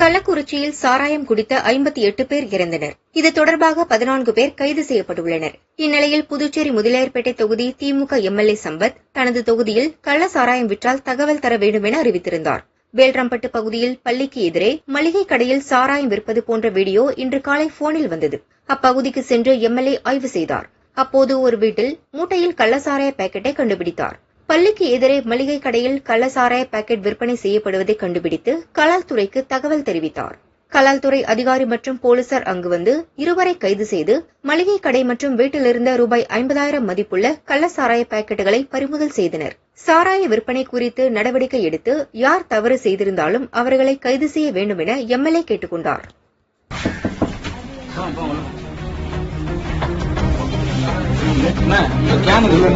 கள்ளக்குறிச்சியில் சாராயம் குடித்த ஐம்பத்தி எட்டு பேர் இறந்தனர். இது தொடர்பாக பதினான்கு பேர் கைது செய்யப்பட்டுள்ளனர். இந்நிலையில் புதுச்சேரி முதலியார்பேட்டை தொகுதி திமுக எம்எல்ஏ சம்பத் தனது தொகுதியில் கள்ள சாராயம் விற்றால் தகவல் தர வேண்டும் என அறிவித்திருந்தார். வேல்ராம்பட்டு பகுதியில் பள்ளிக்கு எதிரே மளிகை கடையில் சாராயம் விற்பது போன்ற வீடியோ இன்று காலை போனில் வந்தது. அப்பகுதிக்கு சென்று எம்எல்ஏ ஆய்வு செய்தார். அப்போது ஒரு வீட்டில் மூட்டையில் கள்ளசாராய பாக்கெட்டை கண்டுபிடித்தார். பள்ளிக்கு எதிரே மளிகை கடையில் கள்ளசாராய பாக்கெட் விற்பனை செய்யப்படுவதை கண்டுபிடித்து கலால்துறைக்கு தகவல் தெரிவித்தார். கலால்துறை அதிகாரி மற்றும் போலீசார் அங்கு வந்து இருவரை கைது செய்து மளிகை கடை மற்றும் வீட்டிலிருந்த ரூபாய் ஐம்பதாயிரம் மதிப்புள்ள கள்ளசாராய பாக்கெட்டுகளை பறிமுதல் செய்தனர். சாராய விற்பனை குறித்து நடவடிக்கை எடுத்து யார் தவறு செய்திருந்தாலும் அவர்களை கைது செய்ய வேண்டும் என எம்எல்ஏ கேட்டுக் கொண்டார்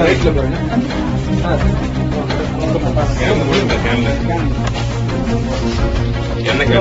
ரைட்ல கேமரா என்னங்க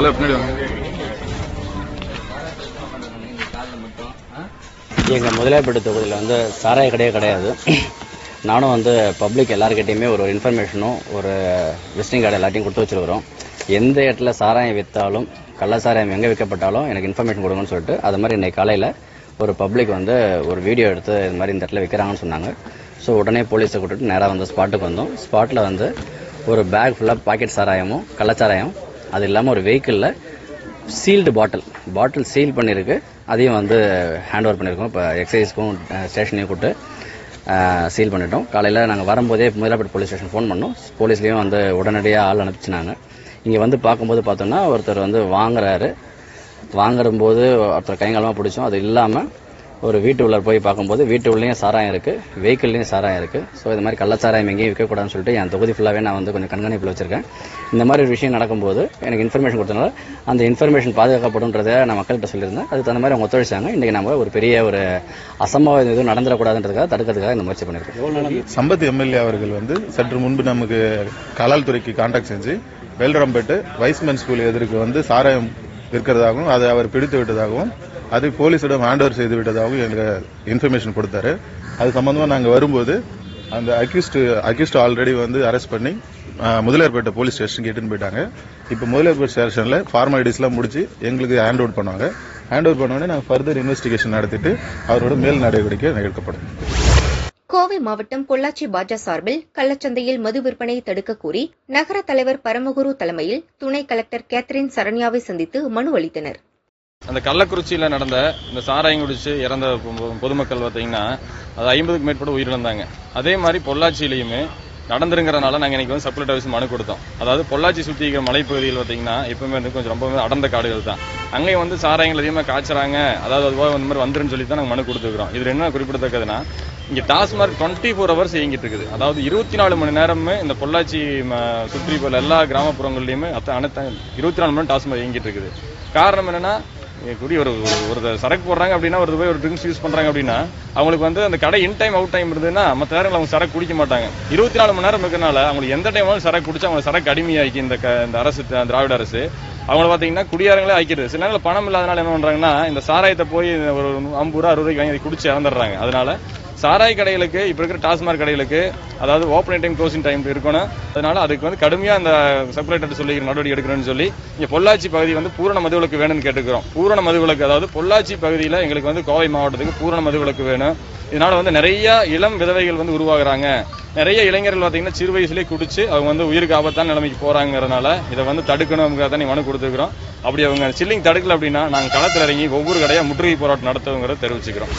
ஹலோ பின்னாடி எங்கள் முதலாளிப்பேட்டை தொகுதியில் வந்து சாராய கடையே கிடையாது. நானும் வந்து பப்ளிக் எல்லாருக்கிட்டையுமே ஒரு இன்ஃபர்மேஷனும் ஒரு விசிட்டிங் கார்டு எல்லாத்தையும் கொடுத்து வச்சிருக்கிறோம். எந்த இடத்துல சாராயம் விற்றாலும் கள்ள சாராயம் எங்கே விற்கப்பட்டாலும் எனக்கு இன்ஃபர்மேஷன் கொடுங்கன்னு சொல்லிட்டு அது மாதிரி இன்றைக்கி காலையில் ஒரு பப்ளிக் வந்து ஒரு வீடியோ எடுத்து இது மாதிரி இந்த இடத்துல விற்கிறாங்கன்னு சொன்னாங்க. ஸோ உடனே போலீஸை கூப்பிட்டு நேராக வந்து ஸ்பாட்டுக்கு வந்தோம். ஸ்பாட்டில் வந்து ஒரு பேக் ஃபுல்லாக பாக்கெட் சாராயமும் கள்ளச்சாராயம் அது இல்லாமல் ஒரு வெஹிக்கிளில் சீல்டு பாட்டில் பாட்டில் சீல் பண்ணியிருக்கு அதையும் வந்து ஹேண்ட் ஓவர் பண்ணியிருக்கோம் இப்போ எக்ஸசைஸ்க்கும் ஸ்டேஷனையும் கூப்பிட்டு சீல் பண்ணிட்டோம். காலையில் நாங்கள் வரும்போதே முதலாப்பேட் போலீஸ் ஸ்டேஷன் ஃபோன் பண்ணோம். போலீஸ்லேயும் வந்து உடனடியாக ஆள் அனுப்பிச்சினாங்க. இங்கே வந்து பார்க்கும்போது பார்த்தோன்னா ஒருத்தர் வந்து வாங்குறாரு. வாங்கும்போது ஒருத்தர் கைங்காலமாக பிடிச்சோம். அது இல்லாமல் ஒரு வீட்டு உள்ள போய் பார்க்கும்போது வீட்டு உள்ளேயும் சாராயம் இருக்குது வெஹிக்கிள்லேயும் சாராயம் இருக்குது ஸோ இது மாதிரி கள்ளச்சாராயம் எங்கேயும் விற்கக்கூடாதுன்னு சொல்லிட்டு என் தொகுதி ஃபுல்லாகவே நான் வந்து கொஞ்சம் கண்காணிப்பில் வச்சிருக்கேன். இந்த மாதிரி ஒரு விஷயம் நடக்கும்போது எனக்கு இன்ஃபர்மேஷன் கொடுத்தனால அந்த இன்ஃபர்மேஷன் பாதுகாக்கப்படும்ன்றதை நான் மக்கள்கிட்ட சொல்லியிருந்தேன். அதுக்கு தகுந்த மாதிரி அவங்க ஒத்துழைச்சாங்க. இன்றைக்கி நம்ம ஒரு பெரிய ஒரு அசம்பாவிதம் எதுவும் நடந்துடக்கூடாதுன்றதுக்காக தடுக்கிறதுக்காக இந்த முயற்சி பண்ணியிருக்கோம். சம்பத் எம்எல்ஏ அவர்கள் வந்து சற்று முன்பு நமக்கு கலால் துறைக்கு கான்டாக்ட் செஞ்சு வேல்ராம்பேட்டு வைஸ்மேன் ஸ்கூல் எதிர்க்கு வந்து சாராயம் விற்கிறதாகவும் அதை அவர் பிடித்து விட்டதாகவும் அதை போலீஸிடம் ஹேண்ட் ஓவர் செய்து விட்டதாகவும் எங்களுக்கு இன்ஃபர்மேஷன் கொடுத்தாரு. அது சம்மந்தமாக நாங்கள் வரும்போது அந்த அக்யூஸ்ட் அக்யூஸ்ட் ஆல்ரெடி வந்து அரெஸ்ட் பண்ணி அஹ், முதலியார்பேட்டை போலீஸ் ஸ்டேஷன் கேட்டுன்னு போயிட்டாங்க. இப்போ முதலியார்பேட்டை ஸ்டேஷனில் ஃபார்மாலிட்டிஸ்லாம் முடிச்சு எங்களுக்கு ஹேண்ட் ஓவர் பண்ணுவாங்க. ஹேண்ட் ஓவர் பண்ணோடனே நாங்கள் ஃபர்தர் இன்வெஸ்டிகேஷன் நடத்திட்டு அவரோட மேல் நடவடிக்கை எடுக்கப்படும். கோவை மாவட்டம் பொள்ளாச்சி பாஜா சார்பில் கள்ளச்சந்தையில் மது விற்பனையை தடுக்க கோரி நகர தலைவர் பரமகுரு தலைமையில் துணை கலெக்டர் கேத்ரின் சரண்யாவை சந்தித்து மனு அளித்தனர். அந்த கள்ளக்குறிச்சியில் நடந்த இந்த சாராயம் குடிச்சு இறந்த பொதுமக்கள் பார்த்தீங்கன்னா அது ஐம்பதுக்கு மேற்பட்ட உயிரிழந்தாங்க. அதே மாதிரி பொள்ளாச்சியிலையுமே நடந்துருங்கிறனால நாங்கள் இன்றைக்கி வந்து சப்ளட் ஆஃபீஸ் மனு கொடுத்தோம். அதாவது பொள்ளாச்சி சுற்றி இருக்கிற மலைப்பகுதியில் பார்த்தீங்கன்னா எப்பவுமே வந்து கொஞ்சம் ரொம்பவே அடர்ந்த காடுகள் தான். அங்கேயும் வந்து சாராயங்கள் அதிகமாக காய்ச்சறாங்க. அதாவது அதுவாக இந்த மாதிரி வந்துருன்னு சொல்லி தான் நாங்கள் மனு கொடுத்துருக்குறோம். இதில் என்ன குறிப்பிடத்தக்கதுன்னா இங்கே டாஸ்மார்க் டுவெண்ட்டி ஃபோர் ஹவர்ஸ் இயங்கிட்டு இருக்குது. அதாவது இருபத்தி நாலு மணி நேரமே இந்த பொள்ளாச்சி ம, சுற்றி போல் எல்லா கிராமப்புறங்கள்லையுமே அத்த அனைத்து இருபத்தி நாலு மணி நேரம் டாஸ்மார்க் இயங்கிட்டு இருக்குது. காரணம் என்னென்னா குடி ஒரு ஒரு- சரக்கு போடுறாங்க அப்படின்னா ஒரு போய் ஒரு ட்ரிங்க்ஸ் யூஸ் பண்ணுறாங்க அப்படின்னா அவங்களுக்கு வந்து அந்த கடை இன் டைம் அவுட் டைம் இருந்ததுன்னா மற்ற நேரங்கள் அவங்க சரக்கு குடிக்க மாட்டாங்க. இருபத்தி நாலு மணி நேரம் இருக்கிறனால அவங்களுக்கு எந்த டைம் சரக்கு குடிச்சா அவங்க சரக்கு அடிமையாக்கி இந்த க- இந்த அரசு திராவிட அரசு அவங்கள பார்த்தீங்கன்னா குடியாரங்களே ஆக்கிடுது. சில நேரங்கள் பணம் இல்லாதனால என்ன பண்ணுறாங்கன்னா இந்த சாராயத்தை போய் ஒரு ஐம்பது ரூபா அறுபது ரூபாய்க்கு வாங்கி குடிச்சு இறந்துடுறாங்க. அதனால சாராய் கடைகளுக்கு இப்போ இருக்கிற டாஸ்மாக் கடைகளுக்கு அதாவது ஓப்பனிங் டைம் க்ளோசிங் டைம் இருக்கணும். அதனால அதுக்கு வந்து கடுமையாக அந்த செப்பரேட்டர் சொல்லி நடவடிக்கை எடுக்கணும்னு சொல்லி இங்கே பொள்ளாச்சி பகுதி வந்து பூரண மதுவிலக்கு வேணும்னு கேட்டுக்கிறோம். பூரண மதுவிலக்கு அதாவது பொள்ளாச்சி பகுதியில் எங்களுக்கு வந்து கோவை மாவட்டத்துக்கு பூரண மதுவிலக்கு வேணும். இதனால வந்து நிறைய இளம் விதவைகள் வந்து உருவாகுறாங்க. நிறைய இளைஞர்கள் பாத்தீங்கன்னா சிறு வயசுலயே குடிச்சு அவங்க வந்து உயிருக்கு ஆபத்தான நிலைமைக்கு போறாங்கறதுனால இதை வந்து தடுக்கணும் தான் மனு கொடுத்துருக்கிறோம். அப்படி அவங்க சில்லிங் தடுக்கல அப்படின்னா நாங்க களத்துல இறங்கி ஒவ்வொரு கடையா முற்றுகை போராட்டம் நடத்துவோங்கிறத தெரிவிச்சுக்கிறோம்.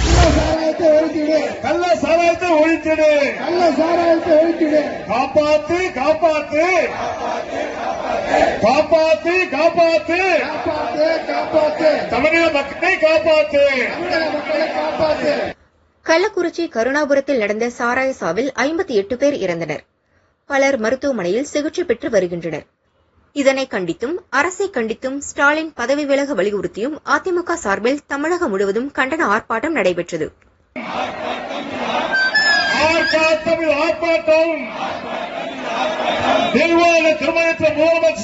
கள்ள சாராயத்தை ஒழிச்சிடு கள்ள சாராயத்தை ஒழிச்சிடு காப்பாத்து காப்பாத்து. காப்பாத்து காப்பாத்து. காப்பாத்து காப்பாத்து. தமிழக மக்களை காப்பாத்து. தமிழக மக்களை காப்பாத்து. கள்ளக்குறிச்சி கருணாபுரத்தில் நடந்த சாராய சாவில் ஐம்பத்தி எட்டு பேர் இறந்தனர். பலர் மருத்துவமனையில் சிகிச்சை பெற்று வருகின்றனர். இதனை கண்டித்தும் அரசை கண்டித்தும் ஸ்டாலின் பதவி விலக வலியுறுத்தியும் அதிமுக சார்பில் தமிழகம் முழுவதும் கண்டன ஆர்ப்பாட்டம் நடைபெற்றது.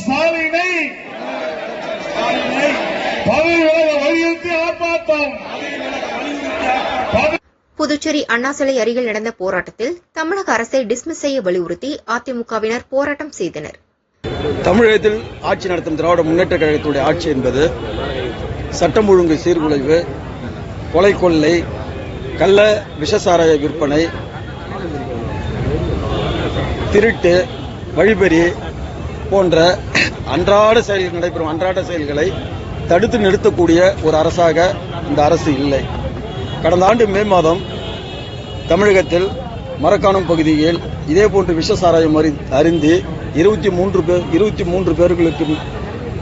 ஸ்டாலினை பதவி விலக வலியுறுத்தி ஆர்ப்பாட்டம். புதுச்சேரி அண்ணா சிலை அருகில் நடந்த போராட்டத்தில் தமிழக அரசை டிஸ்மிஸ் செய்ய வலியுறுத்தி அதிமுகவினர் போராட்டம் செய்தனர். தமிழகத்தில் ஆட்சி நடத்தும் திராவிட முன்னேற்ற கழகத்துடைய ஆட்சி என்பது சட்டம் ஒழுங்கு சீர்குலைவு கொலை கொள்ளை கள்ள விஷசாராய விற்பனை திருட்டு வழிபறி போன்ற அன்றாட செயல்கள் நடைபெறும் அன்றாட செயல்களை தடுத்து நிறுத்தக்கூடிய ஒரு அரசாக இந்த அரசு இல்லை. கடந்த ஆண்டு மே மாதம் தமிழகத்தில் மரக்காணம் பகுதியில் இதேபோன்று விஷசாராயம் அறி- அறிந்து இருபத்தி மூன்று பேர் இருபத்தி மூன்று பேர்களுக்கு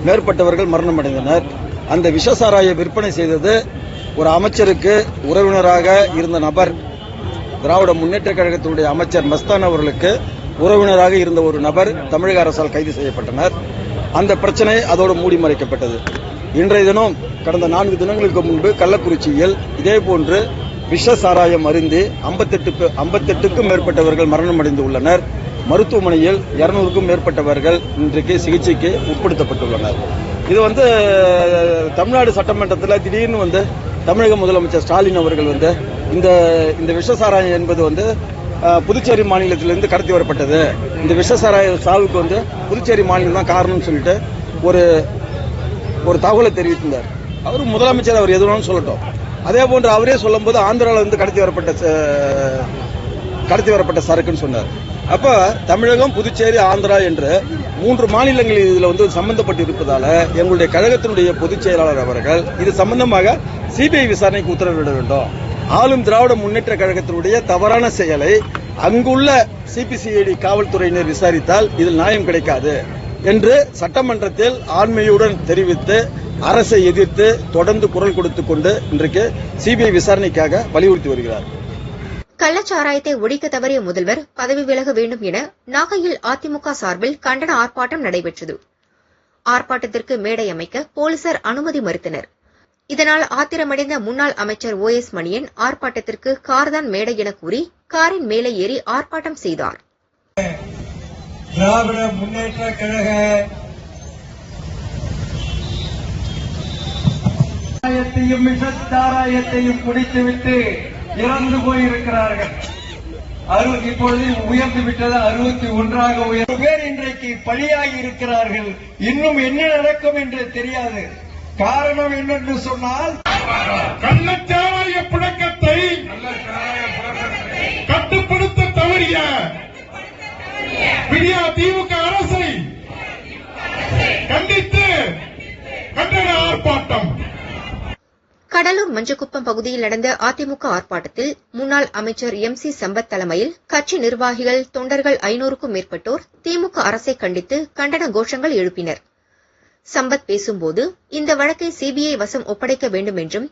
மேற்பட்டவர்கள் மரணமடைந்தனர். அந்த விஷ சாராய விற்பனை செய்தது ஒரு அமைச்சருக்கு உறவினராக இருந்த நபர் திராவிட முன்னேற்ற கழகத்தினுடைய அமைச்சர் மஸ்தான் அவர்களுக்கு உறவினராக இருந்த ஒரு நபர் தமிழக அரசால் கைது செய்யப்பட்டனர். அந்த பிரச்சனை அதோடு மூடி மறைக்கப்பட்டது. இன்றைய தினம் கடந்த நான்கு தினங்களுக்கு முன்பு கள்ளக்குறிச்சியில் இதேபோன்று விஷ சாராயம் அருந்தி ஐம்பத்தெட்டு ஐம்பத்தெட்டுக்கும் மேற்பட்டவர்கள் மரணம் உள்ளனர் மருத்துவமனையில் இருநூறுக்கும் மேற்பட்டவர்கள் இன்றைக்கு சிகிச்சைக்கு உட்படுத்தப்பட்டுள்ளனர். இது வந்து தமிழ்நாடு சட்டமன்றத்தில் திடீர்னு வந்து தமிழக முதலமைச்சர் ஸ்டாலின் அவர்கள் வந்து இந்த இந்த விஷசாராயம் என்பது வந்து புதுச்சேரி மாநிலத்திலிருந்து கடத்தி வரப்பட்டது. இந்த விஷசாராய சாவுக்கு வந்து புதுச்சேரி மாநிலம் தான் காரணம்னு சொல்லிட்டு ஒரு ஒரு தகவலை தெரிவித்திருந்தார். அவர் முதலமைச்சர் அவர் எது வேணாலும் சொல்லட்டும். அதே போன்று அவரே சொல்லும்போது ஆந்திராவில் இருந்து கடத்தி வரப்பட்ட ச- கடத்தி வரப்பட்ட சரக்குன்னு சொன்னார். அப்போ தமிழகம் புதுச்சேரி ஆந்திரா என்று மூன்று மாநிலங்கள் இதில் வந்து சம்பந்தப்பட்டு இருப்பதால் எங்களுடைய கழகத்தினுடைய பொதுச் செயலாளர் அவர்கள் இது சம்பந்தமாக சிபிஐ விசாரணைக்கு உத்தரவிட வேண்டும். ஆளும் திராவிட முன்னேற்ற கழகத்தினுடைய தவறான செயலை அங்குள்ள சிபிசிஐடி காவல்துறையினர் விசாரித்தால் இதில் நியாயம் கிடைக்காது என்று சட்டமன்றத்தில் ஆண்மையுடன் தெரிவித்து அரசை எதிர்த்து தொடர்ந்து குரல் கொடுத்துக் கொண்டு இன்றைக்கு சிபிஐ விசாரணைக்காக வலியுறுத்தி வருகிறார். கள்ளச்சாராயத்தை ஒழிக்க தவறிய முதல்வர் பதவி விலக வேண்டும் என நாகையில் அதிமுக சார்பில் கண்டன ஆர்ப்பாட்டம் நடைபெற்றது. ஆர்ப்பாட்டத்திற்கு மேடை அமைக்க போலீசார் அனுமதி மறுத்தனர். இதனால் ஆத்திரமடைந்த முன்னாள் அமைச்சர் ஓ எஸ் மணியன் ஆர்ப்பாட்டத்திற்கு கார்தான் மேடை என கூறி காரின் மேலே ஏறி ஆர்ப்பாட்டம் செய்தார். திராவிட முன்னேற்ற கழக சாராயத்தையும் விஷச்சாராயத்தையும் குடித்துவிட்டு இறந்து போயிருக்கிறார்கள். அறு- இப்பொழுது உயர்ந்து விட்டது அறுபத்தி ஒன்றாக உயர். பேர் இன்றைக்கு பலியாகி இருக்கிறார்கள் இன்னும் என்ன நடக்கும் என்று தெரியாது. காரணம் என்னென்று சொன்னால் கள்ளச்சாராய புழக்கத்தை கட்டுப்படுத்த தவறிய விடியா திமுக அரசை கண்டித்து கண்டன ஆர்ப்பாட்டம். கடலூர் மஞ்சக்குப்பம் பகுதியில் நடந்த அதிமுக ஆர்ப்பாட்டத்தில் முன்னாள் அமைச்சர் எம் சி சம்பத் தலைமையில் கட்சி நிர்வாகிகள் தொண்டர்கள் ஐநூறுக்கும் மேற்பட்டோர் திமுக அரசை கண்டித்து கண்டன கோஷங்கள் எழுப்பினர். சம்பத் பேசும்போது இந்த வழக்கை சிபிஐ வசம் ஒப்படைக்க வேண்டும் என்றும்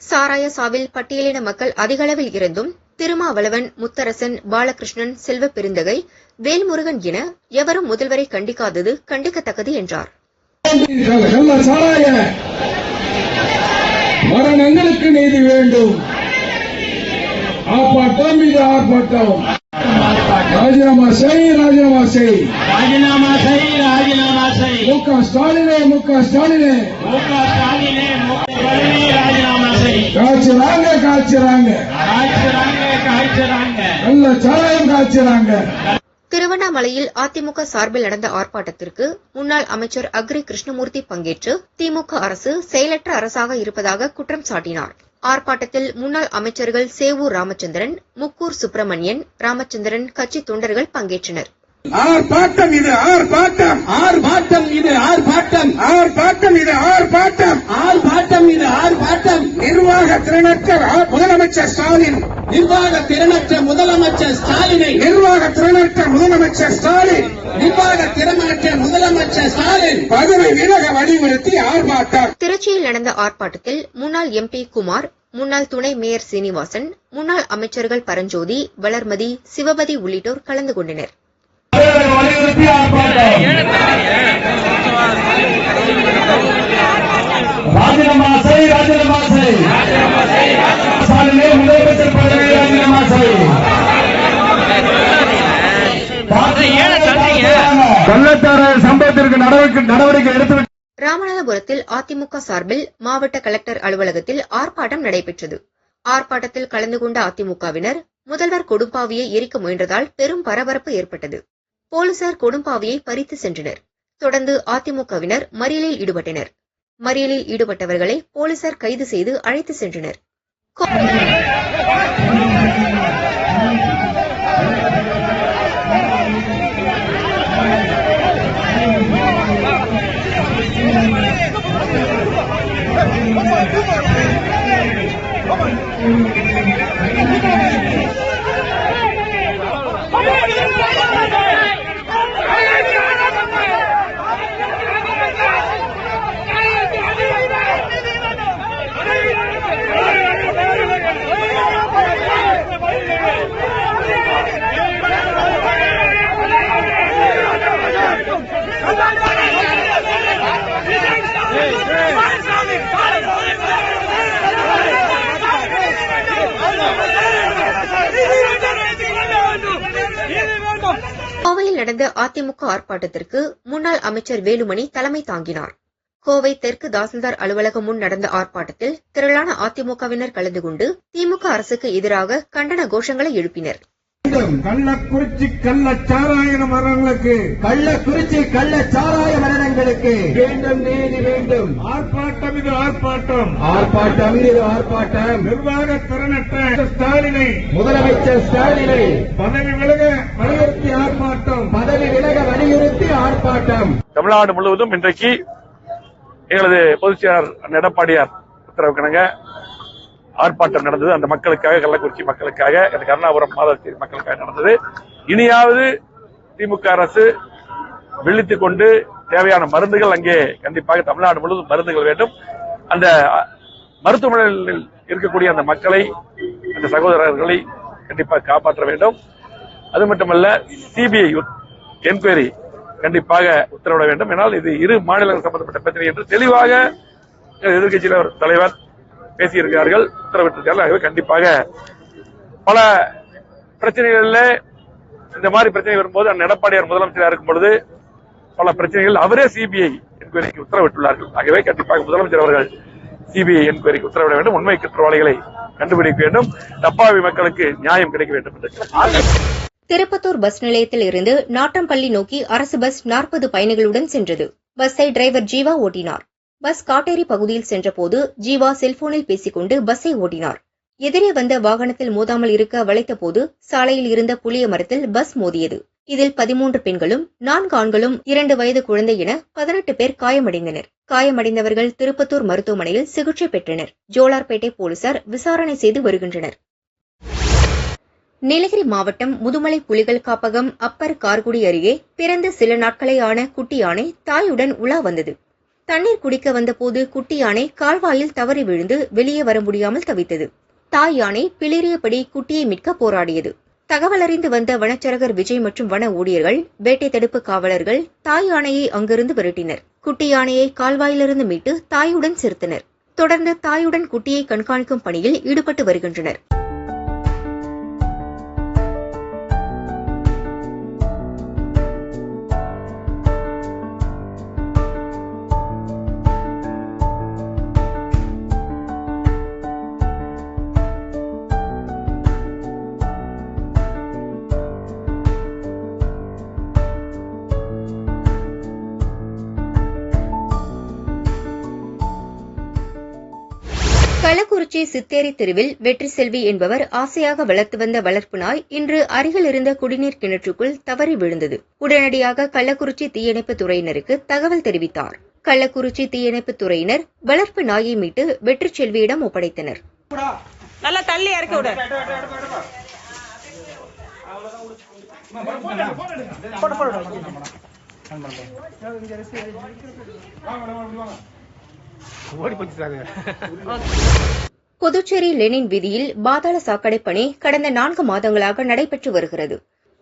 சாராய சாவில் பட்டியலின மக்கள் அதிகளவில் இருந்தும் திருமாவளவன் முத்தரசன் பாலகிருஷ்ணன் செல்வ பெருந்தகை வேல்முருகன் என எவரும் முதல்வரை கண்டிக்காதது கண்டிக்கத்தக்கது என்றார். மரணங்களுக்கு நீதி வேண்டும். ஆர்ப்பாட்டம் இது ஆர்ப்பாட்டம். ராஜினாமா செய் ராஜினாமா செய். ராஜினாமா செய் ராஜினாமா செய். மு க ஸ்டாலினே மு க ஸ்டாலினே. மு க ஸ்டாலினே ராஜினாமா செய். காய்ச்சறாங்க காய்ச்சறாங்க காய்ச்சறாங்க காய்ச்சறாங்க நல்ல சாராயம் காய்ச்சறாங்க திருவண்ணாமலையில் அதிமுக சார்பில் நடந்த ஆர்ப்பாட்டத்திற்கு முன்னாள் அமைச்சர் அக்ரி கிருஷ்ணமூர்த்தி பங்கேற்று திமுக அரசு செயலற்ற அரசாக இருப்பதாக குற்றம் சாட்டினார். ஆர்ப்பாட்டத்தில் முன்னாள் அமைச்சர்கள் சேவூர் ராமச்சந்திரன் முக்கூர் சுப்பிரமணியன் ராமச்சந்திரன் கட்சி தொண்டர்கள் பங்கேற்றனர். ஆர்ப்பாட்டம் இது ஆர்ப்பாட்டம் ஆர்ப்பாட்டம் இது ஆர்ப்பாட்டம் ஆர்ப்பாட்டம் இது ஆர்ப்பாட்டம் ஆர்ப்பாட்டம் இது ஆர்ப்பாட்டம் நிர்வாக திறனற்ற முதலமைச்சர் ஸ்டாலின். நிர்வாக திறனற்ற முதலமைச்சர் ஸ்டாலினை. நிர்வாக திறனற்ற முதலமைச்சர் ஸ்டாலின். நிர்வாக திறனற்ற முதலமைச்சர் ஸ்டாலின். பதவி விலக வலியுறுத்தி ஆர்ப்பாட்டம். திருச்சியில் நடந்த ஆர்ப்பாட்டத்தில் முன்னாள் எம்பி குமார் முன்னாள் துணை மேயர் சீனிவாசன் முன்னாள் அமைச்சர்கள் பரஞ்சோதி வளர்மதி சிவபதி உள்ளிட்டோர் கலந்து கொண்டனர். வலியுறுத்தி ஆர்ப்பாட்டம். ராஜினாமா செய் ராஜினாமா செய் ஸ்டாலினே முதலமைச்சர் பதவி ராஜினாமா செய் கள்ளச்சார சம்பவத்திற்கு நடவடிக்கை நடவடிக்கை எடுத்து ராமநாதபுரத்தில் அதிமுக சார்பில் மாவட்ட கலெக்டர் அலுவலகத்தில் ஆர்ப்பாட்டம் நடைபெற்றது. ஆர்ப்பாட்டத்தில் கலந்து கொண்ட அதிமுகவினர் முதல்வர் கொடும்பாவியை எரிக்க முயன்றதால் பெரும் பரபரப்பு ஏற்பட்டது. போலீசார் கொடும்பாவியை பறித்து சென்றனர். தொடர்ந்து அதிமுகவினர் மறியலில் ஈடுபட்டனர். மறியலில் ஈடுபட்டவர்களை போலீசார் கைது செய்து அழைத்து சென்றனர். கோவையில் நடந்த அதிமுக ஆர்ப்பாட்டத்திற்கு முன்னாள் அமைச்சர் வேலுமணி தலைமை தாங்கினார். கோவை தெற்கு தாசில்தார் அலுவலகம் முன் நடந்த ஆர்ப்பாட்டத்தில் திரளான அதிமுகவினர் கலந்து கொண்டு திமுக அரசுக்கு எதிராக கண்டன கோஷங்களை எழுப்பினர். கள்ளக்குறிச்சி கள்ளச்சாராய மரணங்களுக்கு. கள்ளக்குறிச்சி கள்ளச்சாராய மரணங்களுக்கு. வேண்டும் நீதி வேண்டும். ஆர்ப்பாட்டம் இது ஆர்ப்பாட்டம். ஆர்ப்பாட்டம் இது ஆர்ப்பாட்டம். நிர்வாக திறனற்ற ஸ்டாலினை. முதலமைச்சர் ஸ்டாலினை. பதவி விலக வலியுறுத்தி ஆர்ப்பாட்டம். பதவி விலக வலியுறுத்தி ஆர்ப்பாட்டம். தமிழ்நாடு முழுவதும் இன்றைக்கு எங்களது பொதுச் செயலாளர் எடப்பாடியார் உத்தரவுக்கிணங்க ஆர்ப்பாட்டம் நடந்தது. அந்த மக்களுக்காக கள்ளக்குறிச்சி மக்களுக்காக அந்த கருணாபுரம் மாதவத்தீர் மக்களுக்காக நடந்தது. இனியாவது திமுக அரசு விழித்துக் கொண்டு தேவையான மருந்துகள் அங்கே கண்டிப்பாக தமிழ்நாடு முழுவதும் மருந்துகள் வேண்டும். அந்த மருத்துவமனையில் இருக்கக்கூடிய அந்த மக்களை அந்த சகோதரர்களை கண்டிப்பாக காப்பாற்ற வேண்டும். அது மட்டுமல்ல சிபிஐ என்கொயரி கண்டிப்பாக உத்தரவிட வேண்டும். என்னால் இது இரு மாநிலங்கள் சம்பந்தப்பட்ட பிரச்சனை என்று தெளிவாக எதிர்கட்சியினர் தலைவர் பேசியிருக்கிறார்கள் உத்தரவிட்டிருக்கிறார்கள். ஆகவே கண்டிப்பாக பல பிரச்சனைகள்ல இந்த மாதிரி பிரச்சனை வரும்போது அந்த எடப்பாடியார் முதலமைச்சராக இருக்கும் பொழுது பல பிரச்சனைகள் அவரே சிபிஐ என்கொயரிக்கு உத்தரவிட்டுள்ளார்கள். ஆகவே கண்டிப்பாக முதலமைச்சர் அவர்கள் சிபிஐ என்கொயரிக்கு உத்தரவிட வேண்டும். உண்மை குற்றவாளிகளை கண்டுபிடிக்க வேண்டும். தப்பாவி மக்களுக்கு நியாயம் கிடைக்க வேண்டும் என்று. திருப்பத்தூர் பஸ் நிலையத்தில் இருந்து நாட்டம்பள்ளி நோக்கி அரசு பஸ் நாற்பது பயணிகளுடன் சென்றது. பஸ்ஸை டிரைவர் ஜீவா ஓட்டினார். பஸ் காட்டேரி பகுதியில் சென்றபோது ஜீவா செல்போனில் பேசிக்கொண்டு பஸ்ஸை ஓட்டினார். எதிரே வந்த வாகனத்தில் மோதாமல் இருக்க வளைத்தபோது சாலையில் இருந்த புளிய மரத்தில் பஸ் மோதியது. இதில் பதிமூன்று பெண்களும் நான்கு ஆண்களும் இரண்டு வயது குழந்தை என பதினெட்டு பேர் காயமடைந்தனர். காயமடைந்தவர்கள் திருப்பத்தூர் மருத்துவமனையில் சிகிச்சை பெற்றனர். ஜோலார்பேட்டை போலீசார் விசாரணை செய்து வருகின்றனர். நீலகிரி மாவட்டம் முதுமலை புலிகள் காப்பகம் அப்பர் கார்குடி அருகே பிறந்த சில நாட்களே ஆன குட்டி யானை தாயுடன் உலா வந்தது. தண்ணீர் குடிக்க வந்தபோது குட்டி யானை கால்வாயில் தவறி விழுந்து வெளியே வர முடியாமல் தவித்தது. தாய் யானை பிளிறியபடி குட்டியை மீட்க போராடியது. தகவலறிந்து வந்த வனச்சரகர் விஜய் மற்றும் வன ஊழியர்கள் வேட்டை தடுப்பு காவலர்கள் தாய் யானையை அங்கிருந்து விரட்டினர். குட்டி யானையை கால்வாயிலிருந்து மீட்டு தாயுடன் சேர்த்தனர். தொடர்ந்து தாயுடன் குட்டியை கண்காணிக்கும் பணியில் ஈடுபட்டு வருகின்றனர். கள்ளக்குறிச்சி சித்தேரி தெருவில் வெற்றி செல்வி என்பவர் ஆசையாக வளர்த்து வந்த வளர்ப்பு நாய் இன்று அருகில் இருந்த குடிநீர் கிணற்றுக்குள் தவறி விழுந்தது. உடனடியாக கள்ளக்குறிச்சி தீயணைப்பு துறையினருக்கு தகவல் தெரிவித்தார். கள்ளக்குறிச்சி தீயணைப்பு துறையினர் வளர்ப்பு நாயை மீட்டு வெற்றி செல்வியிடம் ஒப்படைத்தனர். நல்லா தள்ளி இறக்கி விடு. புதுச்சேரி லெனின் வீதியில் பாதாள சாக்கடை பணி கடந்த நான்கு மாதங்களாக நடைபெற்று வருகிறது.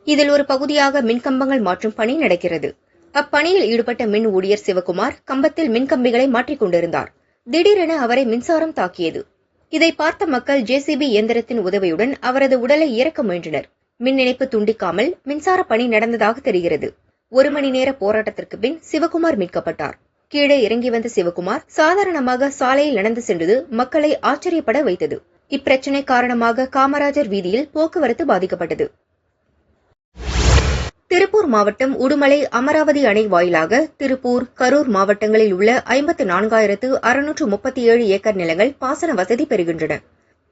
இதில் ஒரு பகுதியாக மின்கம்பங்கள் மாற்றும் பணி நடக்கிறது. அப்பணியில் ஈடுபட்ட மின் ஊழியர் சிவகுமார் கம்பத்தில் மின்கம்பிகளை மாற்றிக் கொண்டிருந்தார். திடீரென அவரை மின்சாரம் தாக்கியது. இதை பார்த்த மக்கள் ஜேசிபி இயந்திரத்தின் உதவியுடன் அவரது உடலை இறக்க முயன்றனர். மின் இணைப்பு துண்டிக்காமல் மின்சார பணி நடந்ததாக தெரிகிறது. ஒரு மணி நேர போராட்டத்திற்கு பின் சிவகுமார் மீட்கப்பட்டார். கீழே இறங்கி வந்த சிவகுமார் சாதாரணமாக சாலையில் நடந்து சென்றது மக்களை ஆச்சரியப்பட வைத்தது. இப்பிரச்சினை காரணமாக காமராஜர் வீதியில் போக்குவரத்து பாதிக்கப்பட்டது. திருப்பூர் மாவட்டம் உடுமலை அமராவதி அணை வாயிலாக திருப்பூர் கரூர் மாவட்டங்களில் உள்ள ஐம்பத்து நான்காயிரத்து அறுநூற்று முப்பத்தி ஏழு ஏக்கர் நிலங்கள் பாசன வசதி பெறுகின்றன.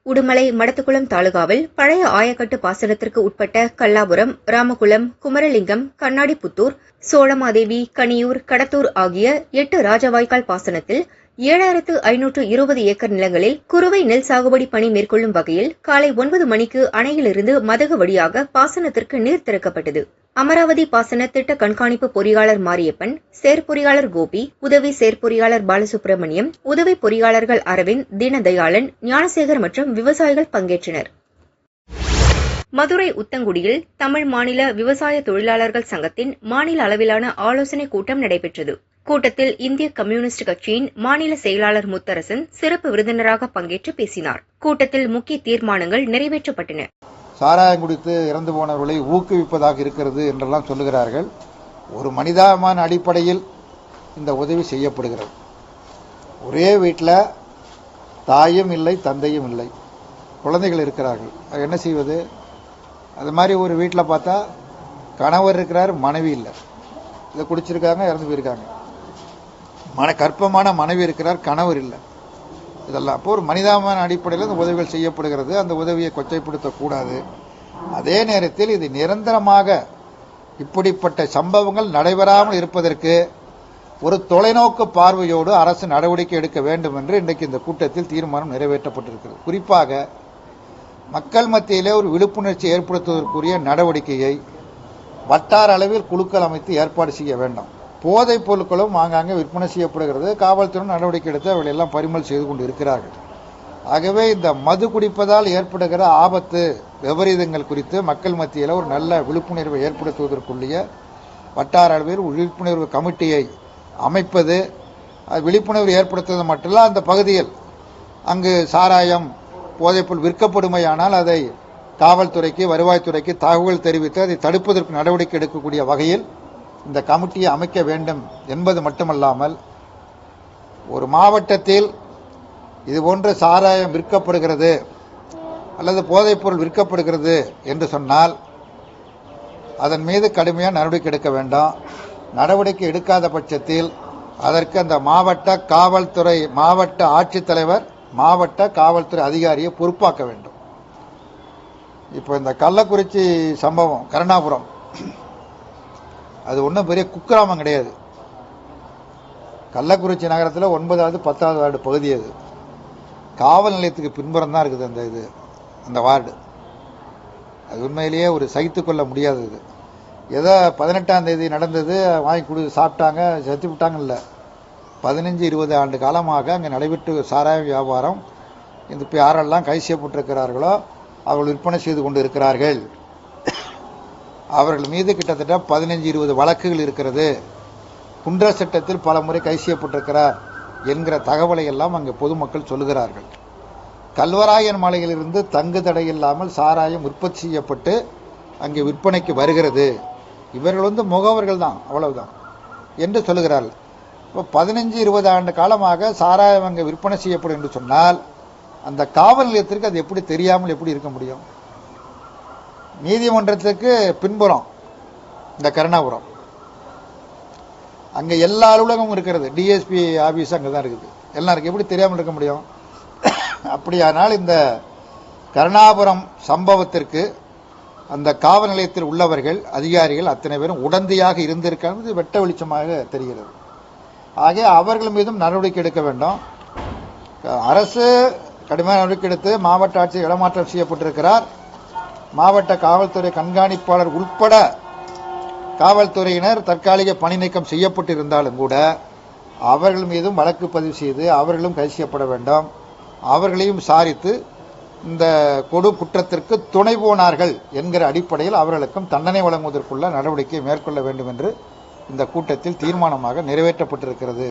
உடுமலை மடத்துக்குளம் தாலுகாவில் பழைய ஆயக்கட்டு பாசனத்திற்கு உட்பட்ட கல்லாபுரம் ராமகுளம் குமரலிங்கம் கண்ணாடிபுத்தூர் சோழமாதேவி கனியூர் கடத்தூர் ஆகிய எட்டு ராஜவாய்க்கால் பாசனத்தில் ஏழாயிரத்து ஐநூற்று இருபது ஏக்கர் நிலங்களில் குறுவை நெல் சாகுபடி பணி மேற்கொள்ளும் வகையில் காலை ஒன்பது மணிக்கு அணையிலிருந்து மதகு வழியாக பாசனத்திற்கு நீர் திறக்கப்பட்டது. அமராவதி பாசன திட்ட கண்காணிப்பு பொறியாளர் மாரியப்பன் செயற்பொறியாளர் கோபி உதவி செயற்பொறியாளர் பாலசுப்ரமணியம் உதவி பொறியாளர்கள் அரவிந்த் தீனதயாளன் ஞானசேகர் மற்றும் விவசாயிகள் பங்கேற்றனர். மதுரை உத்தங்குடியில் தமிழ் மாநில விவசாய தொழிலாளர்கள் சங்கத்தின் மாநில அளவிலான ஆலோசனைக் கூட்டம் நடைபெற்றது. கூட்டத்தில் இந்திய கம்யூனிஸ்ட் கட்சியின் மாநில செயலாளர் முத்தரசன் சிறப்பு விருந்தினராக பங்கேற்று பேசினார். கூட்டத்தில் முக்கிய தீர்மானங்கள் நிறைவேற்றப்பட்டன. சாராயம் குடித்து இறந்து போனவர்களை ஊக்குவிப்பதாக இருக்கிறது என்றெல்லாம் சொல்லுகிறார்கள். ஒரு மனிதாபிமான அடிப்படையில் இந்த உதவி செய்யப்படுகிறது. ஒரே வீட்டில் தாயும் இல்லை தந்தையும் இல்லை. குழந்தைகள் இருக்கிறார்கள். அது என்ன செய்வது? அது மாதிரி ஒரு வீட்டில் பார்த்தா கணவர் இருக்கிறார் மனைவி இல்லை. இதை குடிச்சிருக்காங்க இறந்து போயிருக்காங்க. மன கற்பமான மனைவி இருக்கிறார் கணவர் இல்லை. இதெல்லாம் அப்போ ஒரு மனிதாமான அடிப்படையில் இந்த உதவிகள் செய்யப்படுகிறது. அந்த உதவியை கொச்சைப்படுத்தக்கூடாது. அதே நேரத்தில் இது நிரந்தரமாக இப்படிப்பட்ட சம்பவங்கள் நடைபெறாமல் இருப்பதற்கு ஒரு தொலைநோக்கு பார்வையோடு அரசு நடவடிக்கை எடுக்க வேண்டும் என்று இன்றைக்கு இந்த கூட்டத்தில் தீர்மானம் நிறைவேற்றப்பட்டிருக்கிறது. குறிப்பாக மக்கள் மத்தியிலே ஒரு விழிப்புணர்ச்சி ஏற்படுத்துவதற்குரிய நடவடிக்கையை வட்டார அளவில் குழுக்கள் அமைத்து ஏற்பாடு செய்ய வேண்டும். போதைப் பொருட்களும் ஆங்காங்கே விற்பனை செய்யப்படுகிறது. காவல்துறை நடவடிக்கை எடுத்து அவர்கள் எல்லாம் பறிமுதல் செய்து கொண்டு இருக்கிறார்கள். ஆகவே இந்த மது குடிப்பதால் ஏற்படுகிற ஆபத்து விபரீதங்கள் குறித்து மக்கள் மத்தியில் ஒரு நல்ல விழிப்புணர்வை ஏற்படுத்துவதற்குரிய வட்டார அளவில் விழிப்புணர்வு கமிட்டியை அமைப்பது அது விழிப்புணர்வு ஏற்படுத்துவது மட்டுமல்ல அந்த பகுதியில் அங்கு சாராயம் போதைப்பொருள் விற்கப்படுமையானால் அதை காவல்துறைக்கு வருவாய்த்துறைக்கு தகவல் தெரிவித்து அதை தடுப்பதற்கு நடவடிக்கை எடுக்கக்கூடிய வகையில் இந்த கமிட்டியை அமைக்க வேண்டும் என்பது மட்டுமல்லாமல் ஒரு மாவட்டத்தில் இது போன்ற சாராயம் விற்கப்படுகிறது அல்லது போதைப்பொருள் விற்கப்படுகிறது என்று சொன்னால் அதன் மீது கடுமையாக நடவடிக்கை எடுக்க வேண்டும். நடவடிக்கை எடுக்காத பட்சத்தில் அதற்கு அந்த மாவட்ட காவல்துறை மாவட்ட ஆட்சித்தலைவர் மாவட்ட காவல்துறை அதிகாரியை பொறுப்பாக்க வேண்டும். இப்போ இந்த கள்ளக்குறிச்சி சம்பவம் கருணாபுரம். அது ஒன்றும் பெரிய குக்கிராமம் கிடையாது. கள்ளக்குறிச்சி நகரத்தில் ஒன்பதாவது பத்தாவது வார்டு பகுதி அது. காவல் நிலையத்துக்கு பின்புறம் தான் இருக்குது அந்த இது அந்த வார்டு. அது உண்மையிலேயே ஒரு சகித்து கொள்ள முடியாதது ஏதோ பதினெட்டாம் தேதி நடந்தது வாங்கி கொடு சாப்பிட்டாங்க செத்து விட்டாங்க இல்லை பதினஞ்சு இருபது ஆண்டு காலமாக அங்கே நடைபெற்று சாராய வியாபாரம் இந்த இப்போ யாரெல்லாம் கை செய்யப்பட்டிருக்கிறார்களோ அவர்கள் விற்பனை செய்து கொண்டு இருக்கிறார்கள். அவர்கள் மீது கிட்டத்தட்ட பதினஞ்சு இருபது வழக்குகள் இருக்கிறது. குன்ற சட்டத்தில் பல முறை கை செய்யப்பட்டிருக்கிறார் என்கிற தகவலை எல்லாம் அங்கே பொதுமக்கள் சொல்லுகிறார்கள். கல்வராயன் மலையிலிருந்து தங்கு தடை இல்லாமல் சாராயம் உற்பத்தி செய்யப்பட்டு அங்கே விற்பனைக்கு வருகிறது. இவர்கள் வந்து முகவர்கள் தான் அவ்வளவுதான் என்று சொல்லுகிறார்கள். இப்போ பதினஞ்சு இருபது ஆண்டு காலமாக சாராயம் அங்கே விற்பனை செய்யப்படும் என்று சொன்னால் அந்த காவல் நிலையத்திற்கு அது எப்படி தெரியாமல் எப்படி இருக்க முடியும்? நீதிமன்றத்துக்கு பின்புறம் இந்த கருணாபுரம். அங்கே எல்லா அலுவலகமும் இருக்கிறது. டிஎஸ்பி ஆஃபீஸ் அங்கே தான் இருக்குது. எல்லாம் இருக்குது எப்படி தெரியாமல் இருக்க முடியும்? அப்படியானால் இந்த கருணாபுரம் சம்பவத்திற்கு அந்த காவல் நிலையத்தில் உள்ளவர்கள் அதிகாரிகள் அத்தனை பேரும் உடந்தையாக இருந்திருக்கிறது வெட்ட வெளிச்சமாக தெரிகிறது. ஆக அவர்கள் மீதும் நடவடிக்கை எடுக்க வேண்டும். அரசு கடுமையான நடவடிக்கை எடுத்து மாவட்ட ஆட்சியர் இடமாற்றம் செய்யப்பட்டிருக்கிறார். மாவட்ட காவல்துறை கண்காணிப்பாளர் உட்பட காவல்துறையினர் தற்காலிக பணி நீக்கம் செய்யப்பட்டிருந்தாலும் கூட அவர்கள் மீதும் வழக்கு பதிவு செய்து அவர்களும் கைது செய்யப்பட வேண்டும். அவர்களையும் விசாரித்து இந்த கொடு குற்றத்திற்கு துணை போனார்கள் என்கிற அடிப்படையில் அவர்களுக்கும் தண்டனை வழங்குவதற்குள்ள நடவடிக்கை மேற்கொள்ள வேண்டும் என்று இந்த கூட்டத்தில் தீர்மானமாக நிறைவேற்றப்பட்டிருக்கிறது.